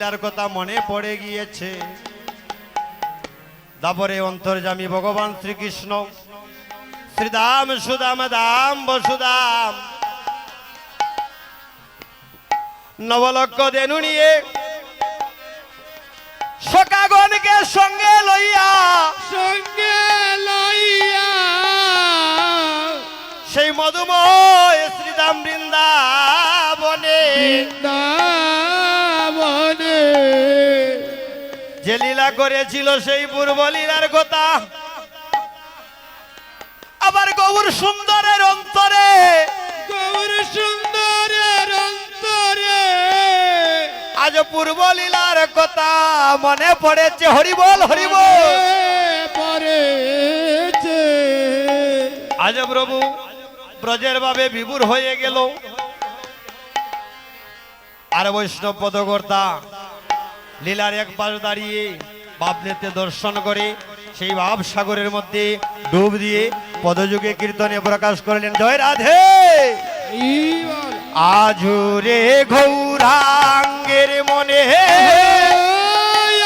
তার কথা মনে পড়ে গিয়েছে। তারপরে অন্তর্জামী ভগবান শ্রীকৃষ্ণ শ্রীদাম সুদাম দাম বসুদাম নবলক্ষ দেনু নিয়ে সকাগণকে সঙ্গে লইয়া সঙ্গে লইয়া। সেই মধুময় শ্রীদাম বৃন্দাবনে বৃন্দাবনে লীলা করেছিল সেই পূর্ব লীলার কথা। আবার গৌর সুন্দরের অন্তরে। গৌর সুন্দরের অন্তরে। আজ পূর্ব লীলার কথা মনে পড়েছে। হরিবল হরিবল পড়েছে। আজ প্রভু ব্রজের ভাবে বিভুর হয়ে গেল। আর বৈষ্ণব পদকর্তা লীলার এক পাশ দাঁড়িয়ে ভাবনেতে দর্শন করে সেই ভাব সাগরের মধ্যে ডুব দিয়ে পদযুগে কীর্তনে প্রকাশ করলেন জয় রাধে। আজুরে গৌরাঙ্গের মনে।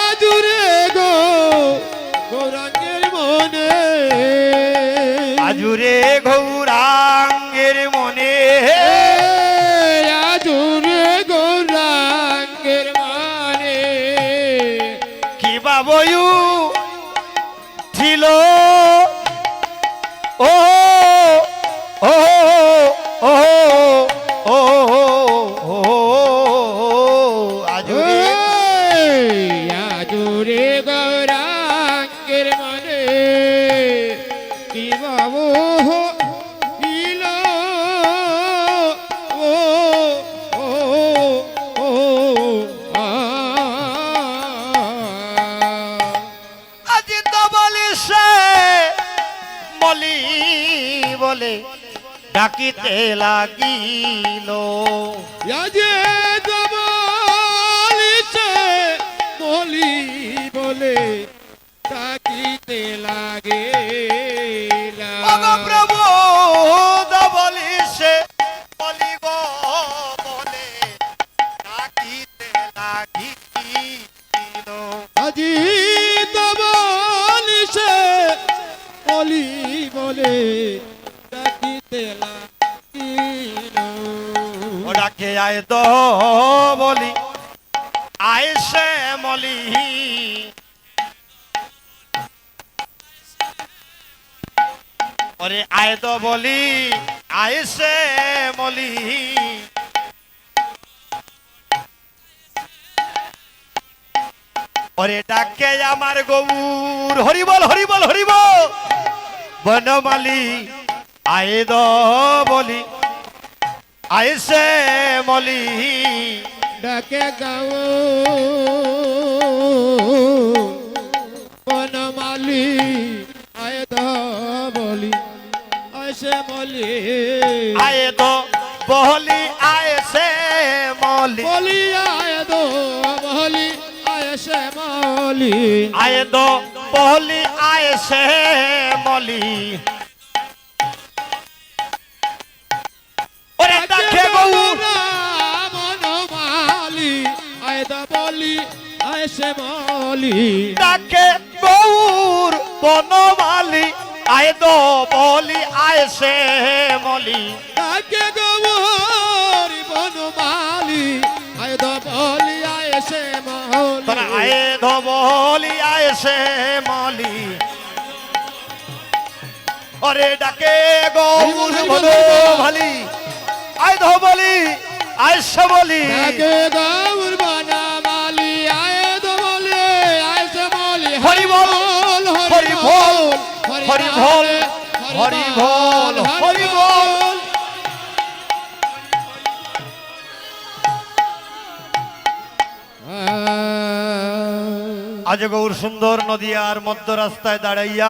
আজুরে গো গৌরাঙ্গের মনে। আজুরে গৌরাঙ্গের ছিল। ও ও ও ও আজুরে গৌরাঙ্গের মানে। কি বাবু বলে ডাকিতে লাগিল। বলি বলে তাকিতে লাগে প্রভু দবলি সে বলি গো বলে ডাকিতে লাগিল। আজি দবলিছে বলি বলে আয় তো বলি, আয় সে মলি। ওরে আয় তো বলি, আয় সে মলি। ওরে ডাকে আমার গৌর হরিবল হরিবল হরিবল বনমালি, আয় দ বলি। আইসে মলি। ডাকে গাও। বনমালি আয় দা বলি আয়সে বলি আয়ে তো বহলি আয়েসে মলি। বলি আয় দো বলি আয়সে মলি। আয়ে তো বহলি আয়েসে মলি। আয় দা বলি আয়সে মলি। ডাকে গৌর বনমালি আয়ে তো বহলি আয়েসে মলি। ডাকে গৌরি বনমালি আয় দা বলি আয়সে তোরা মলি। আয়ে ধো বহলি আয়েসে মলি। ওরে ডাকে গৌর বনমালি আয় ধো বলি আয়েসে বলি ডাকে গৌর বল হরি বল হরি বল হরি বল হরি বল আজ গৌর সুন্দর নদী আর মধ্য রাস্তায় দাঁড়াইয়া